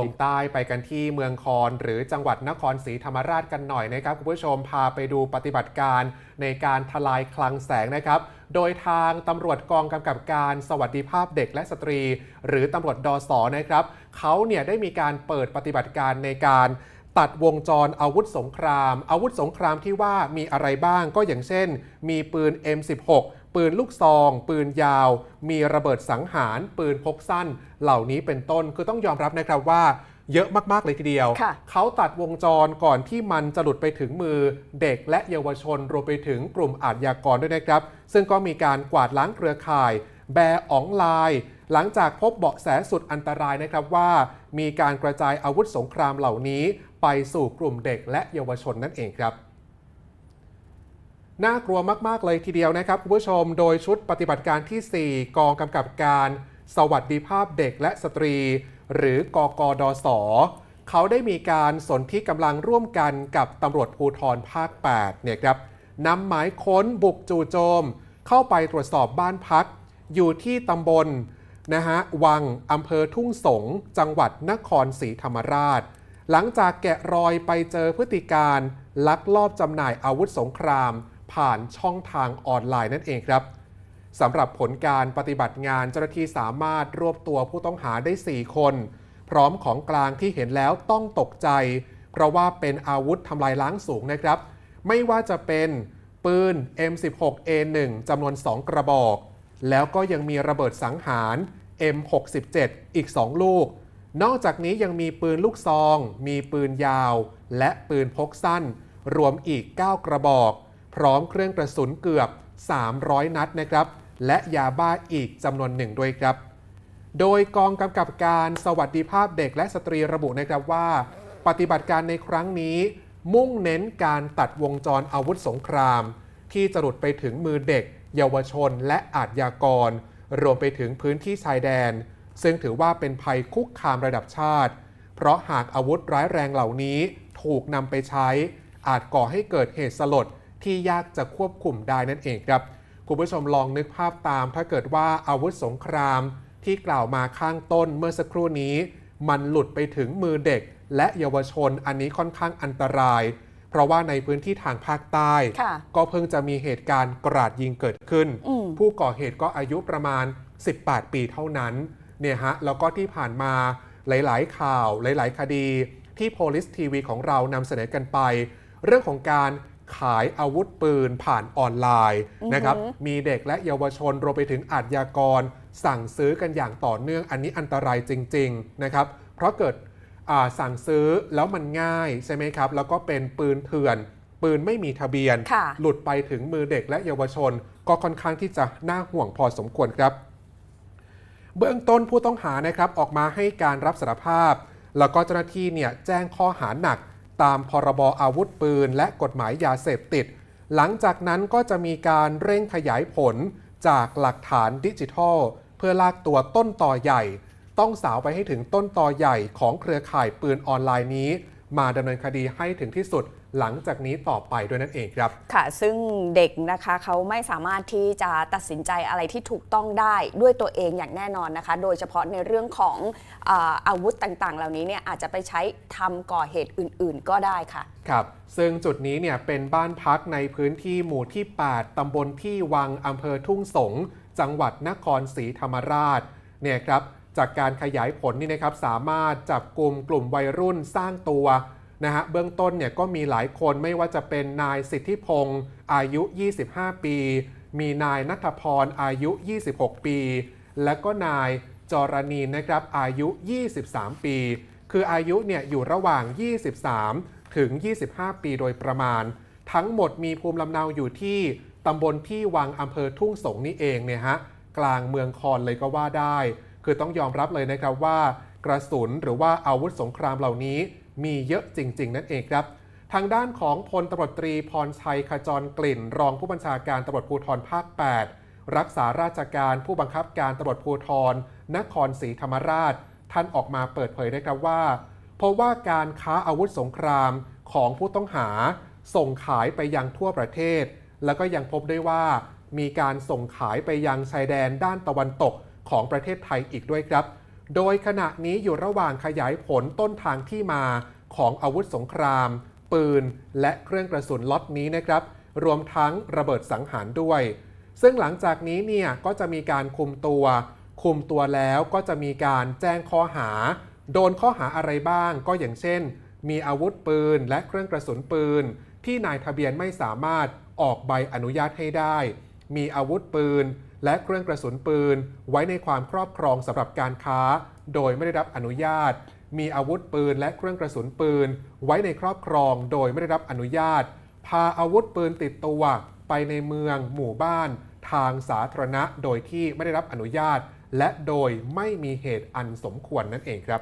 ลงใต้ไปกันที่เมืองคอนหรือจังหวัดนครศรีธรรมราชกันหน่อยนะครับคุณผู้ชมพาไปดูปฏิบัติการในการทลายคลังแสงนะครับ โดยทางตำรวจกองกำกับการสวัสดิภาพเด็กและสตรี หรือตำรวจดอสอนะครับเขาเนี่ยได้มีการเปิดปฏิบัติการในการ ตัดวงจรอาวุธสงคราม อาวุธสงครามที่ว่ามีอะไรบ้างก็อย่างเช่น มีปืน M16 ปืนลูกซอง ปืนยาว มีระเบิดสังหาร ปืนพกสั้น เหล่านี้เป็นต้นคือต้องยอมรับนะครับว่าเยอะมากๆเลยทีเดียวค่ะเขาตัดวงจรก่อนที่มันจะหลุดไปถึงมือเด็กและเยาวชนรวมไปถึงกลุ่มอาชญากรด้วยนะครับ ซึ่งก็มีการกวาดล้างเครือข่าย แบร์อ๋องไลน์ หลังจากพบเบาะแสสุดอันตรายนะครับว่า มีการกระจายอาวุธสงครามเหล่านี้ ไปสู่กลุ่มเด็กและเยาวชนนั่นเองครับน่ากลัวมาก ๆ เลยทีเดียวนะครับคุณผู้ชม โดยชุดปฏิบัติการที่ 4 กองกำกับการ สวัสดิภาพเด็กและสตรี หรือกกดส เขาได้มีการสนที่กำลังร่วมกันกับตำรวจภูธรภาค 8 เนี่ยครับนำหมายค้นบุกจู่โจม เข้าไปตรวจสอบบ้านพัก อยู่ที่ตำบลนะฮะวังอำเภอทุ่งสง จังหวัดนครศรีธรรมราช หลังจากแกะรอยไปเจอพฤติการลักลอบจำหน่ายอาวุธสงคราม ผ่านช่องทางออนไลน์นั่นเองครับสำหรับผลการปฏิบัติงานเจ้าหน้าที่สามารถรวบตัวผู้ต้องหาได้ 4 คน พร้อมของกลางที่เห็นแล้วต้องตกใจ เพราะว่าเป็นอาวุธทำลายล้างสูงนะครับ ไม่ว่าจะเป็นปืน M16A1 จำนวน 2 กระบอก แล้วก็ยังมีระเบิดสังหาร M67 อีก 2 ลูก นอกจากนี้ยังมีปืนลูกซอง มีปืนยาว และปืนพกสั้น รวมอีก 9 กระบอก พร้อมเครื่องกระสุนเกือบ 300 นัดนะครับ และยาบ้าอีกจำนวนหนึ่งด้วยครับ โดยกองกำกับการสวัสดิภาพเด็กและสตรีระบุนะครับว่า ปฏิบัติการในครั้งนี้ มุ่งเน้นการตัดวงจรอาวุธสงคราม ที่จะหลุดไปถึงมือเด็ก เยาวชนและอาชญากร รวมไปถึงพื้นที่ชายแดน ซึ่งถือว่าเป็นภัยคุกคามระดับชาติ เพราะหากอาวุธร้ายแรงเหล่านี้ถูกนำไปใช้ อาจก่อให้เกิดเหตุสลดที่ยากจะควบคุมได้นั่นเองครับคุณผู้ชมลองนึกภาพตาม ถ้าเกิดว่าอาวุธสงครามที่กล่าวมาข้างต้นเมื่อสักครู่นี้ มันหลุดไปถึงมือเด็ก และเยาวชนอันนี้ค่อนข้างอันตราย เพราะว่าในพื้นที่ทางภาคใต้ค่ะก็เพิ่งจะมีเหตุการณ์กราดยิงเกิดขึ้นอืมผู้ก่อเหตุก็อายุประมาณ 18 ปีเท่านั้น เนี่ยฮะแล้วก็ที่ผ่านมาหลาย ๆ ข่าวหลาย ๆ คดีที่ Police TV ของเรานำเสนอกันไป เรื่องของการขายอาวุธปืนผ่านออนไลน์นะครับ มีเด็กและเยาวชนรวมไปถึงอาชญากร สั่งซื้อกันอย่างต่อเนื่องอันนี้อันตรายจริง ๆ นะครับ เพราะเกิดอ่าสั่งซื้อแล้วมันง่ายใช่ไหมครับ แล้วก็เป็นปืนเถื่อน ปืนไม่มีทะเบียนค่ะหลุดไปถึงมือเด็กและเยาวชน ก็ค่อนข้างที่จะน่าห่วงพอสมควรครับ เบื้องต้นผู้ต้องหานะครับออกมาให้การรับสารภาพ แล้วก็เจ้าหน้าที่เนี่ยแจ้งข้อหาหนัก ตามพรบอาวุธปืน และกฎหมายยาเสพติด หลังจากนั้นก็จะมีการเร่งขยายผลจากหลักฐานดิจิทัล เพื่อลากตัวต้นต่อใหญ่ ต้องสาวไปให้ถึงต้นต่อใหญ่ของเครือข่ายปืนออนไลน์นี้ มาดำเนินคดีให้ถึงที่สุดหลังจากนี้ต่อไปด้วยนั่นเองครับ ค่ะ ซึ่งเด็กนะคะเขาไม่สามารถที่จะตัดสินใจอะไรที่ถูกต้องได้ด้วยตัวเองอย่างแน่นอนนะคะ โดยเฉพาะในเรื่องของอาอาวุธต่างๆ เหล่านี้เนี่ยอาจจะไปใช้ทำก่อเหตุอื่น ๆ ก็ได้ค่ะ ครับ ซึ่งจุดนี้เนี่ยเป็นบ้านพักในพื้นที่หมู่ที่ 8ตำบลที่วังอำเภอทุ่งสง จังหวัดนครศรีธรรมราชเนี่ยครับ จากการขยายผลนี่นะครับสามารถจับกลุ่มกลุ่มวัยรุ่นสร้างตัวนะฮะเบื้องต้นเนี่ยก็มีหลายคนไม่ว่าจะเป็นนายสิทธิพงศ์อายุ 25 ปี มีนายนัทพรอายุ 26 ปี และก็นายจรณีนนะครับอายุ 23 ปี คืออายุเนี่ยอยู่ระหว่าง 23 ถึง 25 ปีโดยประมาณ ทั้งหมดมีภูมิลำเนาอยู่ที่ตำบลที่วังอำเภอทุ่งสงนี่เองเนี่ยฮะกลางเมืองคอนเลยก็ว่าได้ คือต้องยอมรับเลยนะครับว่ากระสุนหรือว่าอาวุธสงครามเหล่านี้มีเยอะจริง ๆ นั่นเองครับ ทางด้านของพลตำรวจตรีพรชัยขจรกลิ่น รองผู้บัญชาการตำรวจภูธรภาค 8 รักษาราชการผู้บังคับการตำรวจภูธรนครศรีธรรมราช ท่านออกมาเปิดเผยนะครับว่าเพราะว่าการค้าอาวุธสงครามของผู้ต้องหา ส่งขายไปยังทั่วประเทศ แล้วก็ยังพบได้ว่ามีการส่งขายไปยังชายแดนด้านตะวันตก ของประเทศไทยอีกด้วยครับ โดยขณะนี้อยู่ระหว่างขยายผลต้นทางที่มาของอาวุธสงคราม ปืน และเครื่องกระสุนล็อตนี้นะครับ รวมทั้งระเบิดสังหารด้วย ซึ่งหลังจากนี้เนี่ยก็จะมีการคุมตัว คุมตัวแล้วก็จะมีการแจ้งข้อหา โดนข้อหาอะไรบ้าง ก็อย่างเช่น มีอาวุธปืน และเครื่องกระสุนปืน ที่นายทะเบียนไม่สามารถออกใบอนุญาตให้ได้ มีอาวุธปืน และเครื่องกระสุนปืน ไว้ในความครอบครองสำหรับการค้า โดยไม่ได้รับอนุญาต มีอาวุธปืนและเครื่องกระสุนปืน ไว้ในครอบครอง โดยไม่ได้รับอนุญาต พาอาวุธปืนติดตัว ไปในเมือง หมู่บ้าน ทางสาธารณะ โดยที่ไม่ได้รับอนุญาต และโดยไม่มีเหตุอันสมควรนั่นเองครับ